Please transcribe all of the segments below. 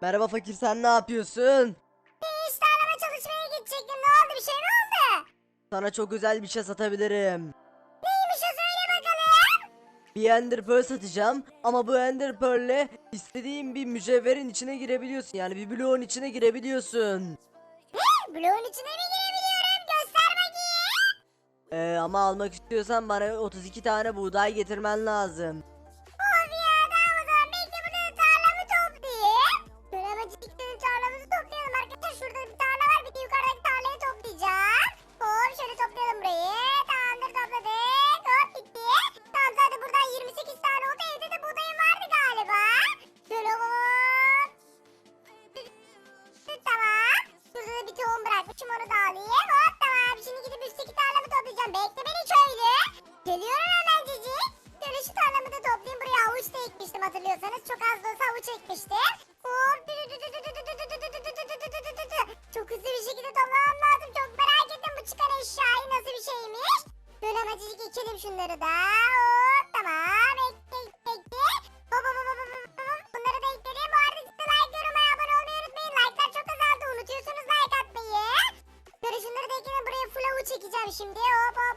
Merhaba fakir sen ne yapıyorsun? İşte araba çalışmaya gidecektim. Ne oldu? Bir şey mi oldu? Sana çok özel bir şey satabilirim. Neymiş o söyle bakalım. Bir Ender Pearl satacağım ama bu Ender Pearl'le istediğin bir mücevherin içine girebiliyorsun. Yani bir bloğun içine girebiliyorsun. Ne? Bloğun içine mi girebiliyorum? Göster bakayım. Ee, ama almak istiyorsan bana 32 tane buğday getirmen lazım. Çok hızlı bir şekilde toplamam lazım. Çok merak ettim bu çıkan eşyayı nasıl bir şeymiş. Şöyle hemen cici geçelim şunları da. Hop tamam. Ekle ekle ekle. Hop hop hop hop. Bunları da ekledim. Bu arada size like yorumaya abone olmayı unutmayın. Like'lar çok azaldı. Unutuyorsunuz like atmayı. Böyle şunları da ekledim. Buraya full çekeceğim şimdi. Hop hop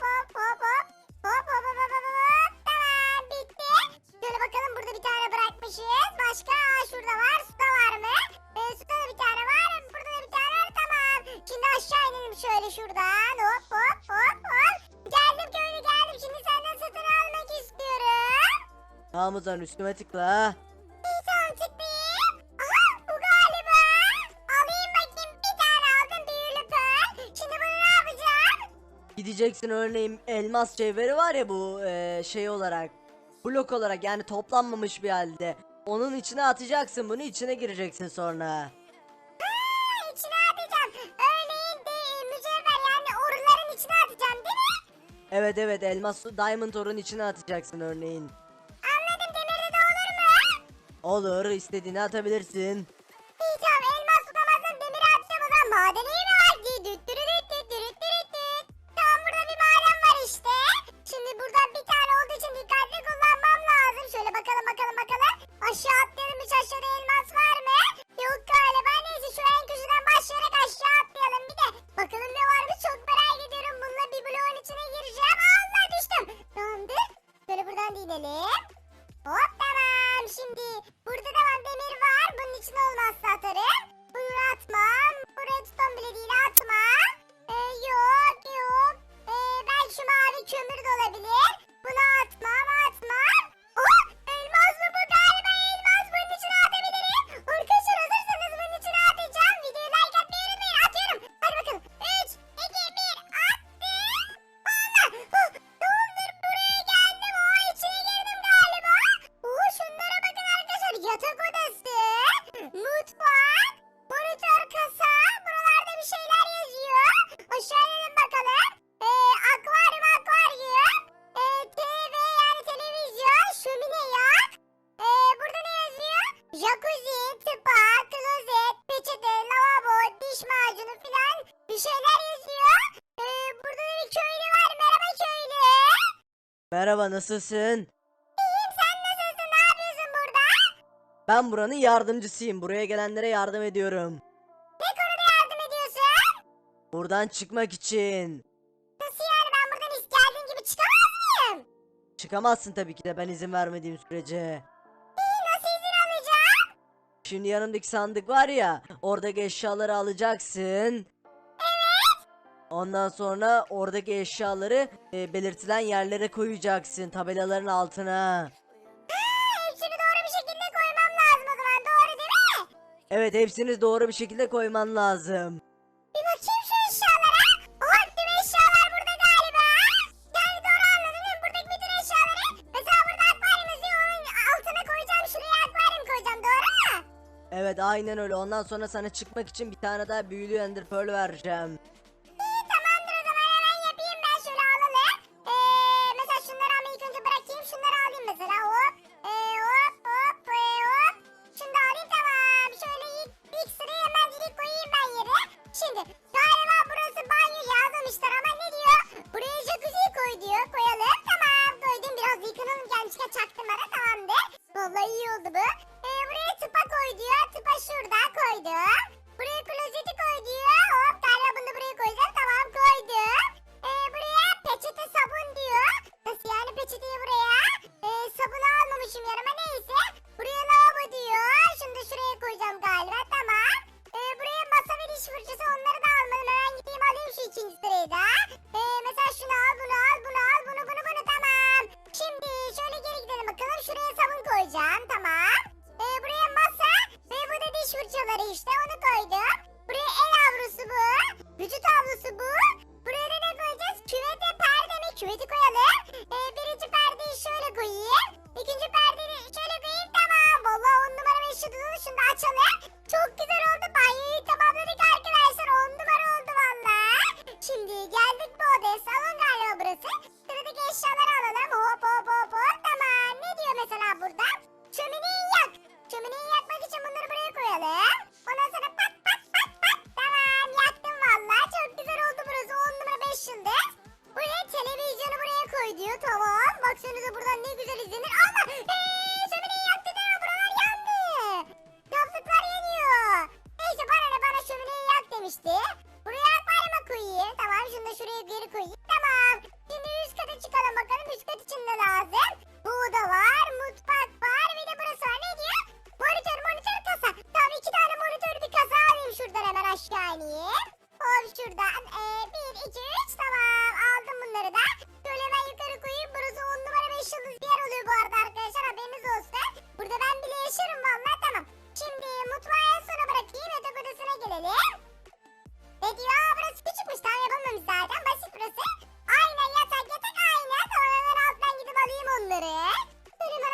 Zaman üstüme tıkla. İyi tamam tıklayayım. Aha bu galiba. Alayım bakayım. Bir tane aldım büyülü pearl. Şimdi bunu ne yapacağım? Gideceksin örneğin elmas cevheri var ya bu eee, şey olarak. Blok olarak yani toplanmamış bir halde. Onun içine atacaksın bunu içine gireceksin sonra. Aa, içine atacağım. Örneğin de mücevher yani oruların içine atacağım değil mi? Evet evet elmas diamond orun içine atacaksın örneğin. Olur istediğini atabilirsin. Tamam elmas tutamazsam demiri atacağım o zaman madeni mi var ki? Düt dürü düt düt dürüt dürüt düt. Tamam burada bir maden var işte. Şimdi buradan bir tane olduğu için dikkatli kullanmam lazım. Şöyle bakalım bakalım bakalım. Aşağı atlayalım hiç aşağıda elmas var mı? Yok galiba neyse şu en köşeden başlayarak aşağı atlayalım bir de. Bakalım ne varmış çok merak ediyorum. Bununla bir bloğun içine gireceğim. Allah düştüm. Tamamdır. Şöyle buradan da inelim. Hop Merhaba nasılsın? İyiyim sen nasılsın? Ne yapıyorsun burada? Ben buranın yardımcısıyım. Buraya gelenlere yardım ediyorum. Ne konuda yardım ediyorsun? Buradan çıkmak için. Nasıl yani ben buradan geldiğim gibi çıkamaz mıyım? Çıkamazsın tabii ki de ben izin vermediğim sürece. İyi nasıl izin alacağım? Şimdi yanımdaki sandık var ya, oradaki eşyaları alacaksın. Ondan sonra oradaki eşyaları e, belirtilen yerlere koyacaksın tabelaların altına. Hepsini doğru bir şekilde koymam lazım o zaman doğru değil mi? Evet hepsini doğru bir şekilde koyman lazım. Bir bakayım şu eşyalara. Oh tüm eşyalar burada galiba. Yani doğru anladım değil mi? Buradaki bütün eşyaları. Mesela burada akvaryum yazıyor onun altına koyacağım. Şuraya akvaryum koyacağım doğru mu? Evet aynen öyle ondan sonra sana çıkmak için bir tane daha büyülü ender pearl vereceğim. Dale,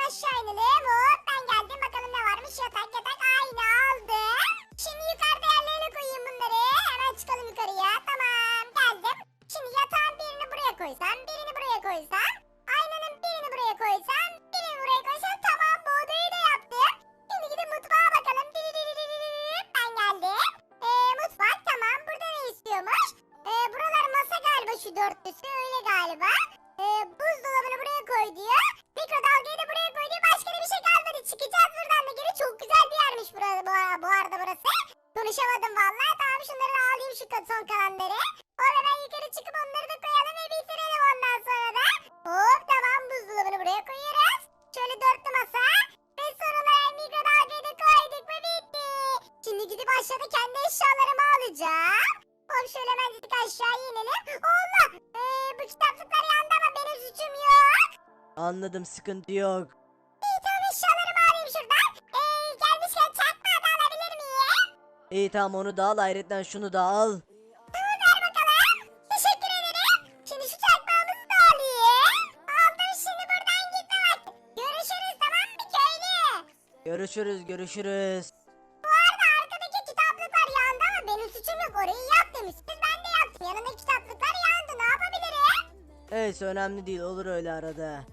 aşağı inelim. Hop ben geldim bakalım ne varmış yatak yatak aynı aldım. Şimdi yukarıda yerlerine koyayım bunları. Hemen çıkalım yukarıya. Tamam geldim. Şimdi yatağın birini buraya koysam birini buraya koysam. Aynanın birini buraya koysam birini buraya koysam. Tamam bu odayı da yaptım. Şimdi gidip mutfağa bakalım. Ben geldim. Ee, mutfak tamam burada ne istiyormuş? Ee, buralar masa galiba şu dörtlüsü öyle galiba. anladım sıkıntı yok. İyi tamam eşyalarımı alayım şuradan. Ee, gelmişken çakmağı da alabilir miyim? İyi tamam onu da al ayrıca şunu da al. Ver bakalım. Teşekkür ederim. Şimdi şu çakmağımızı da alayım. Şimdi buradan gitme vakti. Görüşürüz tamam mı köylü? Görüşürüz görüşürüz. Bu arada arkadaki kitaplıklar yandı ama benim suçum yok orayı yap demişsiniz ben de yaptım. Yanındaki kitaplıklar yandı ne yapabilirim? Evet önemli değil olur öyle arada.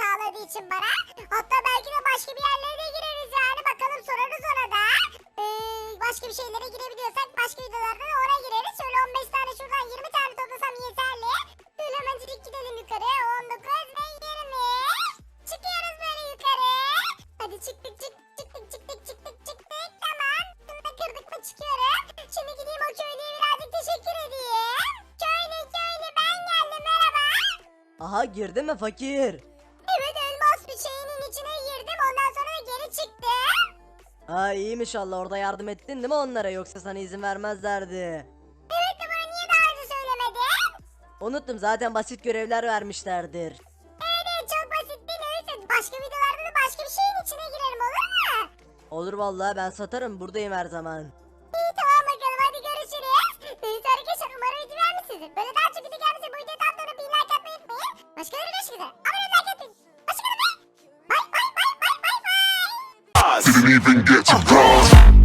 sağladığı için bana. Hatta belki de başka bir yerlere de gireriz yani. Bakalım sorarız ona da. Ee, başka bir şeylere girebiliyorsak başka videolarda da ona gireriz. Şöyle 15 tane şuradan 20 tane toplasam yeterli. Böyle hemencilik gidelim yukarı. 19 ve 20. Çıkıyoruz böyle yukarı. Hadi çıktık çıktık çıktık çıktık çıktık çıktık. Tamam. Bunu da kırdık mı çıkıyorum. Şimdi gideyim o köylüye birazcık teşekkür edeyim. Köylü köylü ben geldim merhaba. Aha girdi mi fakir? Ha iyiymiş Allah orada yardım ettin değil mi onlara yoksa sana izin vermezlerdi. Evet de bana niye daha önce söylemedin? Unuttum zaten basit görevler vermişlerdir. Evet çok basit değil öyleyse başka videolarda da başka bir şeyin içine girelim olur mu? Olur vallahi ben satarım buradayım her zaman. Didn't even get to run.